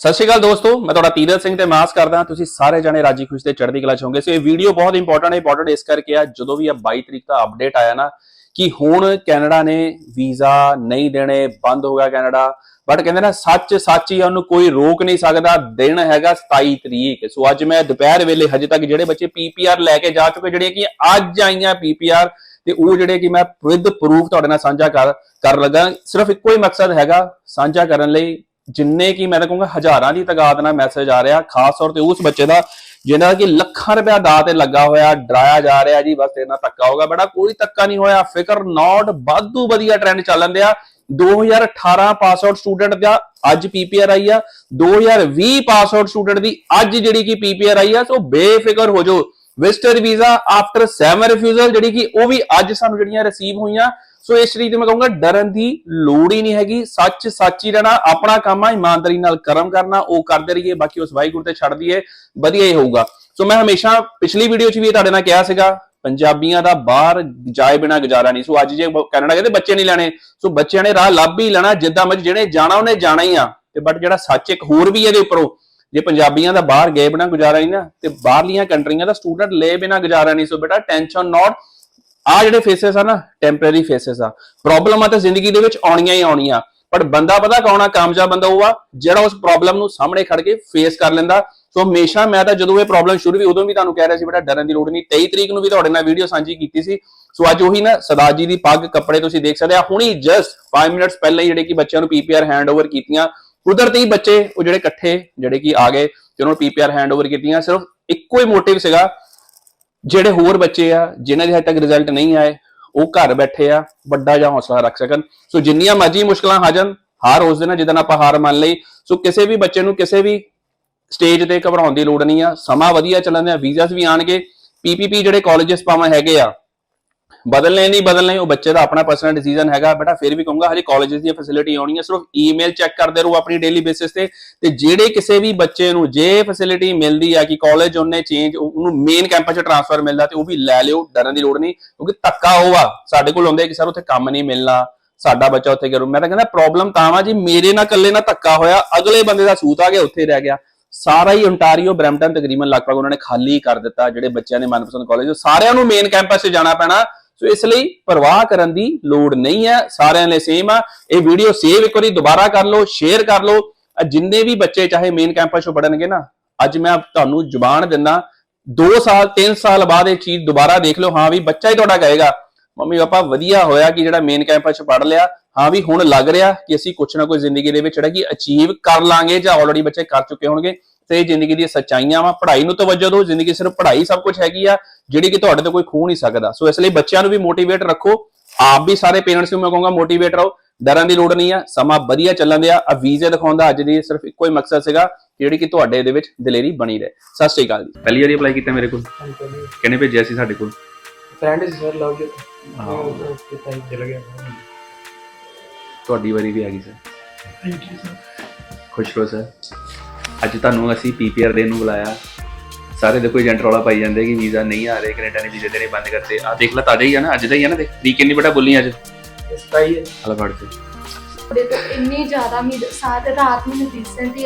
ਸਤਿ ਸ਼੍ਰੀ ਅਕਾਲ ਦੋਸਤੋ, ਮੈਂ ਤੁਹਾਡਾ ਤੀਰਤ ਸਿੰਘ ਤੇ ਮਾਸ ਕਰਦਾ ਤੁਸੀਂ ਸਾਰੇ ਜਣੇ ਰਾਜੀ ਖੁਸ਼ ਤੇ ਚੜ੍ਹਦੀ ਕਲਾ ਚ ਹੋਵੋਗੇ। ਸੋ ਇਹ ਵੀਡੀਓ ਬਹੁਤ ਇੰਪੋਰਟੈਂਟ ਹੈ ਇੰਪੋਰਟੈਂਟ ਇਸ ਕਰਕੇ ਆ, ਜਦੋਂ ਵੀ ਆ 22 ਤਰੀਕ ਦਾ ਅਪਡੇਟ ਆਇਆ ਨਾ, ਕਿ ਹੁਣ ਕੈਨੇਡਾ ਨੇ ਵੀਜ਼ਾ ਨਹੀਂ ਦੇਣੇ, ਬੰਦ ਹੋ ਗਿਆ ਕੈਨੇਡਾ। ਬਟ ਕਹਿੰਦੇ ਨਾ, ਸੱਚ ਸੱਚ ਹੀ ਉਹਨੂੰ ਕੋਈ ਰੋਕ ਨਹੀਂ ਸਕਦਾ, ਦਿਨ ਹੈਗਾ 27 ਤਰੀਕ। ਸੋ ਅੱਜ ਮੈਂ ਦੁਪਹਿਰ ਵੇਲੇ ਹਜੇ ਤੱਕ ਜਿਹੜੇ ਬੱਚੇ ਪੀਪੀਆਰ ਲੈ ਕੇ ਜਾ ਚੁੱਕੇ ਜਿਹੜੇ ਕਿ ਅੱਜ ਆਈਆਂ ਪੀਪੀਆਰ ਤੇ ਉਹ ਜਿਹੜੇ ਕਿ ਮੈਂ ਵਿਦ ਪ੍ਰੂਫ ਤੁਹਾਡੇ ਨਾਲ ਸਾਂਝਾ ਕਰ ਕਰ ਲੱਗਾ। ਸਿਰਫ ਇੱਕੋ ਹੀ ਮਕਸਦ ਹੈਗਾ, ਸਾਂਝਾ ਕਰਨ ਲਈ ਜਿੰਨੇ ਕੀ ਮੈਂ ਤਾਂ ਕਹੂੰਗਾ ਹਜ਼ਾਰਾਂ ਦੀ ਤਦਾਦ ਨਾਲ ਮੈਸੇਜ ਆ ਰਿਹਾ, ਖਾਸ ਤੌਰ ਤੇ ਉਸ ਬੱਚੇ ਦਾ, ਜਿਹਨਾਂ ਕਿ ਲੱਖਾਂ ਰੁਪਇਆ ਦਾ ਤੇ ਲੱਗਾ ਹੋਇਆ, ਡਰਾਇਆ ਜਾ ਰਿਹਾ ਜੀ, ਬਸ ਤੇਰੇ ਨਾਲ ਹੋਗਾ ਬੜਾ ਕੋਈ ਧੱਕਾ ਨਹੀਂ ਹੋਇਆ, ਫਿਕਰ ਨਾਟ ਵਾਧੂ ਵਧੀਆ ਟ੍ਰੈਂਡ ਚੱਲਣ ਦਿਆ 2018 ਪਾਸ ਆਊਟ ਸਟੂਡੈਂਟ ਦਾ ਅੱਜ ਪੀਪੀਆਰ ਆਈ ਆ 2020 ਪਾਸ ਆਊਟ ਸਟੂਡੈਂਟ ਦੀ ਅੱਜ ਜਿਹੜੀ ਕਿ ਪੀਪੀਆਰ ਆਈ ਆ, ਸੋ ਬੇਫਿਕਰ ਹੋ ਜਾਓ। ਵਿਜ਼ਟਰ ਵੀਜ਼ਾ ਆਫਟਰ 7 ਰਿਫਿਊਜ਼ਲ ਜਿਹੜੀ ਕਿ ਉਹ ਵੀ ਅੱਜ ਸਾਨੂੰ ਜਿਹੜੀਆਂ ਰਿਸੀਵ ਹੋਈਆਂ ਸੋ ਇਸ ਤਰੀਕੇ ਤੇ ਮੈਂ ਕਹੂੰਗਾ ਡਰਨ ਦੀ ਲੋੜ ਹੀ ਨਹੀਂ ਹੈਗੀ। ਸੱਚ ਸੱਚ ਹੀ ਰਹਿਣਾ, ਆਪਣਾ ਕੰਮ ਆ, ਇਮਾਨਦਾਰੀ ਨਾਲ ਕਰਮ ਕਰਨਾ, ਉਹ ਕਰਦੇ ਰਹੀਏ, ਬਾਕੀ ਉਸ ਵਾਹਿਗੁਰੂ ਤੇ ਛੱਡ ਦਈਏ, ਵਧੀਆ ਹੀ ਹੋਊਗਾ। ਸੋ ਮੈਂ ਹਮੇਸ਼ਾ ਪਿਛਲੀ ਵੀਡੀਓ 'ਚ ਵੀ ਇਹ ਤੁਹਾਡੇ ਨਾਲ ਕਿਹਾ ਸੀਗਾ, ਪੰਜਾਬੀਆਂ ਦਾ ਬਾਹਰ ਜਾਏ ਬਿਨਾ ਗੁਜ਼ਾਰਾ ਨਹੀਂ। ਸੋ ਅੱਜ ਜੇ ਕੈਨੇਡਾ ਕਹਿੰਦੇ ਬੱਚੇ ਨਹੀਂ ਲੈਣੇ। ਸੋ ਬੱਚਿਆਂ ਨੇ ਰਾਹ ਲੱਭ ਹੀ ਲੈਣਾ, ਜਿੱਦਾਂ ਮਰਜ਼ੀ ਜਿਹੜੇ ਜਾਣਾ, ਉਹਨੇ ਜਾਣਾ ਹੀ ਆ। ਤੇ ਬਟ ਜਿਹੜਾ ਸੱਚ ਇੱਕ ਹੋਰ ਵੀ ਇਹਦੇ ਉੱਪਰੋਂ, ਜੇ ਪੰਜਾਬੀਆਂ ਦਾ ਬਾਹਰ ਗਏ ਬਿਨਾ ਗੁਜ਼ਾਰਾ ਨਹੀਂ ਨਾ, ਤੇ ਬਾਹਰਲੀਆਂ ਕੰਟਰੀਆਂ ਦਾ ਸਟੂਡੈਂਟ ਲੈ ਬਿਨਾ ਗੁਜ਼ਾਰਾ ਨਹੀਂ। ਸੋ ਬੇਟਾ ਟੈਨਸ਼ਨ ਨਾਟ ਆ ਜਿਹੜੇ ਫੇਸਸ ਆ ਨਾ ਟੈਂਪਰੇਰੀ ਫੇਸਸ ਆ। ਪ੍ਰੋਬਲਮਾਂ ਤਾਂ ਜ਼ਿੰਦਗੀ ਦੇ ਵਿੱਚ ਆਉਣੀਆਂ ਹੀ ਆਉਣੀਆਂ। ਪਰ ਬੰਦਾ ਪਤਾ ਕੌਣਾ ਕਾਮਯਾਬ ਬੰਦਾ ਉਹ ਆ, ਜਿਹੜਾ ਉਸ ਪ੍ਰੋਬਲਮ ਨੂੰ ਸਾਹਮਣੇ ਖੜ ਕੇ ਫੇਸ ਕਰ ਲੈਂਦਾ। ਸੋ ਹਮੇਸ਼ਾ ਮੈਂ ਤਾਂ ਜਦੋਂ ਇਹ ਪ੍ਰੋਬਲਮ ਸ਼ੁਰੂ ਵੀ ਉਦੋਂ ਵੀ ਤੁਹਾਨੂੰ ਕਹਿ ਰਿਹਾ ਸੀ, ਬੇਟਾ ਡਰਨ ਦੀ ਲੋੜ ਨਹੀਂ। 23 ਤਰੀਕ ਨੂੰ ਵੀ ਤੁਹਾਡੇ ਨਾਲ ਵੀਡੀਓ ਸਾਂਝੀ ਕੀਤੀ ਸੀ। ਸੋ ਅੱਜ ਉਹੀ ਨਾ ਸਰਦਾਰ ਜੀ ਦੀ ਪੱਗ ਕੱਪੜੇ ਤੁਸੀਂ ਦੇਖ ਸਕਦੇ ਆ। ਹੁਣੀ ਜਸਟ 5 ਮਿੰਟਸ ਪਹਿਲਾਂ ਹੀ ਜਿਹੜੇ ਕਿ ਬੱਚਿਆਂ ਨੂੰ ਪੀਪੀਆਰ ਹੈਂਡਓਵਰ ਕੀਤੀਆਂ। ਕੁਦਰਤੀ ਬੱਚੇ ਉਹ ਜਿਹੜੇ ਇਕੱਠੇ, ਜਿਹੜੇ ਕਿ ਆ ਗਏ ਤੇ ਉਹਨਾਂ ਨੂੰ ਪੀਪੀਆਰ ਹੈਂਡਓਵਰ ਕੀਤੀਆਂ। ਸਿਰਫ ਇੱਕੋ ਹੀ ਮੋਟਿਵ ਸੀਗਾ ਜਿਹੜੇ ਹੋਰ ਬੱਚੇ ਆ, ਜਿਨ੍ਹਾਂ ਦੇ ਹਜੇ ਤੱਕ ਰਿਜ਼ਲਟ ਨਹੀਂ ਆਏ, ਉਹ ਘਰ ਬੈਠੇ ਆ, ਵੱਡਾ ਜਾਂ ਹੌਸਲਾ ਰੱਖ ਸਕਣ। ਸੋ ਜਿੰਨੀਆਂ ਮਰਜ਼ੀ ਮੁਸ਼ਕਲਾਂ ਹਾਜਨ ਹਾਰ ਉਸ ਦਿਨ ਜਿੱਦਣ ਆਪਾਂ ਹਾਰ ਮੰਨ ਲਈ। ਸੋ ਕਿਸੇ ਵੀ ਬੱਚੇ ਨੂੰ ਕਿਸੇ ਵੀ ਸਟੇਜ ਤੇ ਘਬਰਾਉਣ ਦੀ ਲੋੜ ਨਹੀਂ ਆ। ਸਮਾਂ ਵਧੀਆ ਚੱਲਣ ਦਿਆ ਵੀਜ਼ਾਸ ਵੀ ਆਣਗੇ। ਪੀਪੀਪੀ ਜਿਹੜੇ ਕਾਲਜਸ ਪਾਵਾਂ ਹੈਗੇ ਆ ਬਦਲਨੇ ਨਹੀਂ ਬਦਲਨੇ, ਉਹ ਬੱਚੇ ਦਾ ਆਪਣਾ ਪਰਸਨਲ ਡਿਸੀਜਨ ਹੈਗਾ। ਬੇਟਾ, ਫਿਰ ਵੀ ਕਹੂੰਗਾ, ਹਜੇ ਕਾਲਜਸ ਦੀ ਫੈਸਿਲਿਟੀ ਆਉਣੀ ਹੈ ਸਿਰਫ ਈਮੇਲ ਚੈੱਕ ਕਰਦੇ ਰਹੋ ਆਪਣੀ ਡੇਲੀ ਬੇਸਿਸ ਤੇ। ਤੇ ਜਿਹੜੇ ਕਿਸੇ ਵੀ ਬੱਚੇ ਨੂੰ ਜੇ ਫੈਸਿਲਿਟੀ ਮਿਲਦੀ ਆ ਕਿ ਕਾਲਜ ਉਹਨੇ ਚੇਂਜ ਉਹਨੂੰ ਮੇਨ ਕੈਂਪਸ 'ਚ ਟ੍ਰਾਂਸਫਰ ਮਿਲਦਾ ਤੇ ਉਹ ਵੀ ਲੈ ਲਿਓ, ਡਰਨ ਦੀ ਲੋੜ ਨਹੀਂ, ਕਿਉਂਕਿ ਧੱਕਾ ਉਹ ਸਾਡੇ ਕੋਲ ਆਉਂਦੇ ਕਿ, ਸਰ, ਉੱਥੇ ਕੰਮ ਨਹੀਂ ਮਿਲਣਾ, ਸਾਡਾ ਬੱਚਾ ਉੱਥੇ ਕਰੂ ਮੈਂ ਤਾਂ ਕਹਿੰਦਾ ਪ੍ਰੋਬਲਮ ਤਾਂ ਵਾ ਜੀ, ਮੇਰੇ ਨਾਲ ਇਕੱਲੇ ਨਾਲ ਧੱਕਾ ਹੋਇਆ, ਅਗਲੇ ਬੰਦੇ ਦਾ ਸੂਤ ਆ ਗਿਆ, ਉੱਥੇ ਰਹਿ ਗਿਆ। ਸਾਰਾ ਹੀ ਓਨਟਾਰੀਓ ਬ੍ਰੈਂਪਟਨ ਤਕਰੀਬਨ ਲਗਭਗ ਉਹਨਾਂ ਨੇ ਖਾਲੀ ਕਰ ਦਿੱਤਾ, ਜਿਹੜੇ ਬੱਚਿਆਂ ਨੇ ਮਨਪਸੰਦ ਕਾਲਜ ਸਾਰਿਆਂ ਨੂੰ ਮੇਨ ਕੈਂਪਸ ਚ ਜਾਣਾ ਪੈਣਾ। ਸੋ ਇਸ ਲਈ ਪਰਵਾਹ ਕਰਨ ਦੀ ਲੋੜ ਨਹੀਂ ਹੈ। ਸਾਰਿਆਂ ਲਈ ਸੇਮ ਆ। ਇਹ ਵੀਡੀਓ ਸੇਵ ਇੱਕ ਵਾਰੀ ਦੁਬਾਰਾ ਕਰ ਲਓ ਸ਼ੇਅਰ ਕਰ ਲਓ। ਜਿੰਨੇ ਵੀ ਬੱਚੇ ਚਾਹੇ ਮੇਨ ਕੈਂਪਸ 'ਚੋਂ ਪੜਨਗੇ ਨਾ, ਅੱਜ ਮੈਂ ਤੁਹਾਨੂੰ ਜ਼ੁਬਾਨ ਦਿੰਦਾ 2 ਸਾਲ 3 ਸਾਲ ਬਾਅਦ ਇਹ ਚੀਜ਼ ਦੁਬਾਰਾ ਦੇਖ ਲਓ। ਹਾਂ ਵੀ ਬੱਚਾ ਹੀ ਤੁਹਾਡਾ ਕਹੇਗਾ, ਮੰਮੀ ਪਾਪਾ, ਵਧੀਆ ਹੋਇਆ ਕਿ ਜਿਹੜਾ ਮੇਨ ਕੈਂਪਸ 'ਚ ਪੜ ਲਿਆ। ਹਾਂ ਵੀ ਹੁਣ ਲੱਗ ਰਿਹਾ ਕਿ ਅਸੀਂ ਕੁਛ ਨਾ ਕੁਛ ਜ਼ਿੰਦਗੀ ਦੇ ਵਿੱਚ ਜਿਹੜਾ ਕਿ ਅਚੀਵ ਕਰ ਲਾਂਗੇ ਜਾਂ ਆਲਰੇਡੀ ਬੱਚੇ ਕਰ ਚੁੱਕੇ ਹੋਣਗੇ। ਤੇ ਜ਼ਿੰਦਗੀ ਦੀਆਂ ਸੱਚਾਈਆਂ ਵਾ। ਪੜ੍ਹਾਈ ਨੂੰ ਤਵੱਜੋ ਦਿਓ। ਜ਼ਿੰਦਗੀ ਸਿਰਫ ਪੜ੍ਹਾਈ ਸਭ ਕੁਝ ਹੈਗੀ ਆ ਜਿਹੜੀ ਕਿ ਤੁਹਾਡੇ ਤੋਂ ਕੋਈ ਖੋ ਨਹੀਂ ਸਕਦਾ। ਸੋ ਇਸ ਲਈ ਬੱਚਿਆਂ ਨੂੰ ਵੀ ਮੋਟੀਵੇਟ ਰੱਖੋ। ਆਪ ਵੀ ਸਾਰੇ ਪੇਰੈਂਟਸ ਨੂੰ ਮੈਂ ਕਹੂੰਗਾ ਮੋਟੀਵੇਟ ਰਹੋ। ਡਰਨ ਦੀ ਲੋੜ ਨਹੀਂ ਆ। ਸਮਾਂ ਵਧੀਆ ਚੱਲਣ ਦਿਆ। ਆ ਵੀਜ਼ੇ ਦਿਖਾਉਣ ਦਾ ਅੱਜ ਦੀ ਸਿਰਫ ਇੱਕੋ ਹੀ ਮਕਸਦ ਸੀਗਾ ਜਿਹੜੀ ਕਿ ਤੁਹਾਡੇ ਦੇ ਵਿੱਚ ਦਲੇਰੀ ਬਣੀ ਰਹੇ। ਸਤਿ ਸ਼੍ਰੀ ਅਕਾਲ ਜੀ। ਪਹਿਲੀ ਵਾਰੀ ਅਪਲਾਈ ਕੀਤਾ ਮੇਰੇ ਕੋਲ? ਕਿਹਨੇ ਭੇਜਿਆ ਸੀ ਸਾਡੇ ਕੋਲ? ਫਰੈਂਡ ਸੀ ਸਰ ਲਵ ਹੀ ਚਲ ਗਿਆ। ਤੁਹਾਡੀ ਵਾਰੀ ਵੀ ਆ ਗਈ ਸਰ। ਥੈਂਕ ਯੂ ਸਰ ਖੁਸ਼ ਰਹੋ ਸਰ। ਅੱਜ ਤੁਹਾਨੂੰ ਅਸੀਂ ਪੀਪੀਆਰ ਦੇ ਨੂੰ ਬੁਲਾਇਆ। ਸਾਰੇ ਦੇਖੋ ਏਜੰਟ ਰੌਲਾ ਪਾਈ ਜਾਂਦੇ ਕਿ ਵੀਜ਼ਾ ਨਹੀਂ ਆ ਰਹੇ ਕੈਨੇਡਾ ਨੇ ਵੀਜ਼ੇ ਦੇਣੇ ਬੰਦ ਕਰਤੇ। ਆ ਦੇਖ ਲੈ ਤਾਜ਼ਾ ਹੀ ਆ ਨਾ ਅੱਜ ਦਾ ਹੀ ਆ ਨਾ ਦੇਖ ਤਰੀਕ ਕਿੰਨੀ ਬੜਾ ਬੋਲੀ ਅੱਜ। ਇਸ ਤਾਈ ਹੈ ਹਲਾ ਫੜ ਕੇ। ਉਹਦੇ ਤੋਂ ਇੰਨੀ ਜ਼ਿਆਦਾ ਮੇਰੇ ਸਾਥ ਰਾਤ ਨੂੰ ਰੀਸੈਂਟਲੀ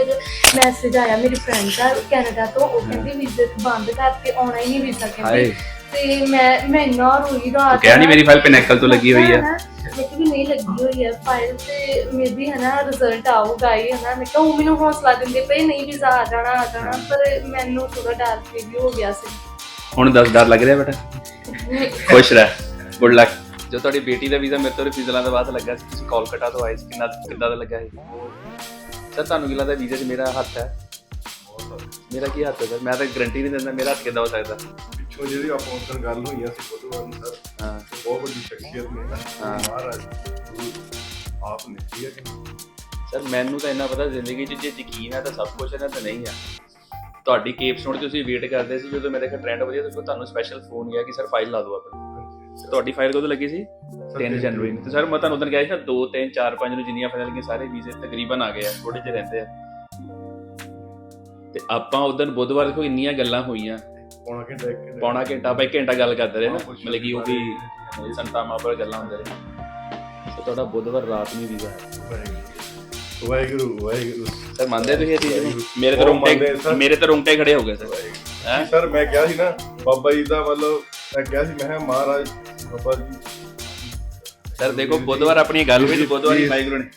ਮੈਸੇਜ ਆਇਆ ਮੇਰੀ ਫਰੈਂਡ ਦਾ ਕੈਨੇਡਾ ਤੋਂ ਉਹ ਕਹਿੰਦੀ ਵੀਜ਼ਾ ਬੰਦ ਕਰਤੇ ਆਉਣਾ ਹੀ ਨਹੀਂ ਵੀਜ਼ਾ ਕਹਿੰਦੀ। ਤੇ ਮੈਂ ਮੈਂ ਇੰਨਾ ਰੋਈ ਰਾਤ ਕਿਹਾ ਨਹੀਂ ਮੇਰੀ ਫਾਈਲ ਪਿਨੈਕਲ ਤੋਂ ਲੱਗੀ ਹੋਈ ਹੈ ਨਹੀਂ ਲੱਗੀ ਹੋਈ ਹੈ ਫਾਈਲ ਤੇ ਮੇਬੀ ਹੈ ਨਾ ਰਿਜ਼ਲਟ ਆਊਗਾ ਹੀ ਹੈ ਨਾ ਮੈਂ ਕਿਹਾ ਉਹ ਮੈਨੂੰ ਹੌਸਲਾ ਦਿੰਦੇ ਪਏ ਨਹੀਂ ਵੀਜ਼ਾ ਆ ਜਾਣਾ ਆ ਜਾਣਾ ਪਰ ਮੈਨੂੰ ਥੋੜਾ ਡਰ ਵੀ ਹੋ ਗਿਆ ਸੀ। ਹੁਣ ਦੱਸ ਡਰ ਲੱਗ ਰਿਹਾ ਬੇਟਾ? ਖੁਸ਼ ਰਹਿ। ਗੁੱਡ ਲੱਕ ਜੋ ਤੁਹਾਡੀ ਬੇਟੀ ਦਾ ਵੀਜ਼ਾ ਮੇਰੇ ਤੋਂ ਰਿਫਿਊਜ਼ਲਾਂ ਤੋਂ ਬਾਅਦ ਲੱਗਾ ਸੀ ਤੁਸੀਂ ਕੋਲਕਾਤਾ ਤੋਂ ਆਏ ਸੀ ਕਿੰਨਾ ਕਿੰਨਾ ਦਾ ਲੱਗਾ ਸੀ? ਸਰ ਤੁਹਾਨੂੰ ਕੀ ਲੱਗਦਾ ਵੀਜ਼ੇ 'ਚ ਮੇਰਾ ਹੱਥ ਹੈ? ਮੇਰਾ ਕੀ ਹੱਥ ਹੈ ਸਰ ਮੈਂ ਤਾਂ ਗਰੰਟੀ ਨਹੀਂ ਦਿੰਦਾ ਮੇਰਾ ਹੱਥ ਕਿੱਦਾਂ ਹੋ ਸਕਦਾ? ਪਿੱਛੋਂ ਜਿਹੜੀ ਆਪਾਂ ਉਸ ਦਿਨ ਗੱਲ ਹੋਈਆਂ ਸੀ ਬੁੱਧਵਾਰ ਨੂੰ ਸਰ ਹਾਂ। ਬਹੁਤ ਵੱਡੀ ਸ਼ਖਸੀਅਤ ਨੇ ਹਾਂ। ਮਹਾਰਾਜ। ਗੁਰੂ ਆਪ ਨੇ ਠੀਕ ਹੈ। ਕਿ ਸਰ ਮੈਨੂੰ ਤਾਂ ਇੰਨਾ ਪਤਾ ਜ਼ਿੰਦਗੀ 'ਚ ਜੇ ਯਕੀਨ ਹੈ ਤਾਂ ਸਭ ਕੁਝ ਹੈ ਨਾ ਤਾਂ ਨਹੀਂ ਆ। ਤੁਹਾਡੀ ਕੇਪ ਸੁਣ ਕੇ ਤੁਸੀਂ ਵੇਟ ਕਰਦੇ ਸੀ ਜਦੋਂ ਮੇਰੇ ਕੋਲ ਟ੍ਰੈਂਡ ਵਧੀਆ ਤਾਂ ਤੁਹਾਨੂੰ ਸਪੈਸ਼ਲ ਫੋਨ ਗਿਆ ਕਿ ਸਰ ਫਾਈਲ ਲਾ ਦਿਓ ਆਪਣੀ। ਤੁਹਾਡੀ ਫਾਈਲ ਕਦੋਂ ਲੱਗੀ ਸੀ? 3 ਜਨਵਰੀ ਨੂੰ। ਤੇ ਸਰ ਮੈਂ ਤੁਹਾਨੂੰ ਉਦੋਂ ਕਿਹਾ ਸੀ ਨਾ 2 3 4 5 ਨੂੰ ਜਿੰਨੀਆਂ ਫਾਈਲਾਂ ਲੱਗੀਆਂ ਸਾਰੇ ਵੀਜ਼ੇ ਤਕਰੀਬਨ ਆ ਗਏ ਆ ਥੋੜੇ ਜਿਹੇ ਰਹਿੰਦੇ ਆ। ਤੇ ਆਪਾਂ ਉਦੋਂ ਬੁੱਧਵਾਰ ਦੇਖੋ ਇੰਨੀਆਂ ਗੱਲਾਂ ਹੋਈਆਂ। ਪੌਣਾ ਘੰਟਾ ਪੌਣਾ ਘੰਟਾ ਬਾਈ ਘੰਟਾ ਗੱਲ ਕਰਦੇ ਰਹੇ ਨਾ ਮਤਲਬ ਕਿ ਉਹ ਵੀ ਸੰਤਾ ਮਾਪਰ ਗੱਲਾਂ ਹੁੰਦੇ ਰਹੇ। ਤੇ ਤੁਹਾਡਾ ਬੁੱਧਵਾਰ ਰਾਤ ਨੂੰ ਵੀਜ਼ਾ ਹੈ। ਵਾਹਿਗੁਰੂ ਵਾਹਿਗੁਰੂ। ਸਰ ਮੰਨਦੇ ਤੁਸੀਂ ਇਹ ਚੀਜ਼ ਨੂੰ? ਮੇਰੇ ਤੇ ਰੁੰਗਟੇ। ਮੇਰੇ ਤੇ ਰੁੰਗਟੇ ਖੜੇ ਹੋ ਗਏ ਸਰ। ਹੈਂ? ਸਰ ਮੈਂ ਕਿਹਾ ਸੀ ਨਾ ਬਾਬਾ ਜੀ ਦਾ ਮਤਲਬ ਮੈਂ ਕਿਹਾ ਸੀ ਮੈਂ ਕਿਹਾ ਮਹਾਰਾਜ ਬਾਬਾ ਜੀ। ਸਰ ਦੇਖੋ ਬੁੱਧਵਾਰ ਆਪਣੀ ਗੱਲ ਹੋਈ ਬੁੱਧਵਾਰ ਹੀ ਵਾਹਿਗੁਰੂ ਨੇ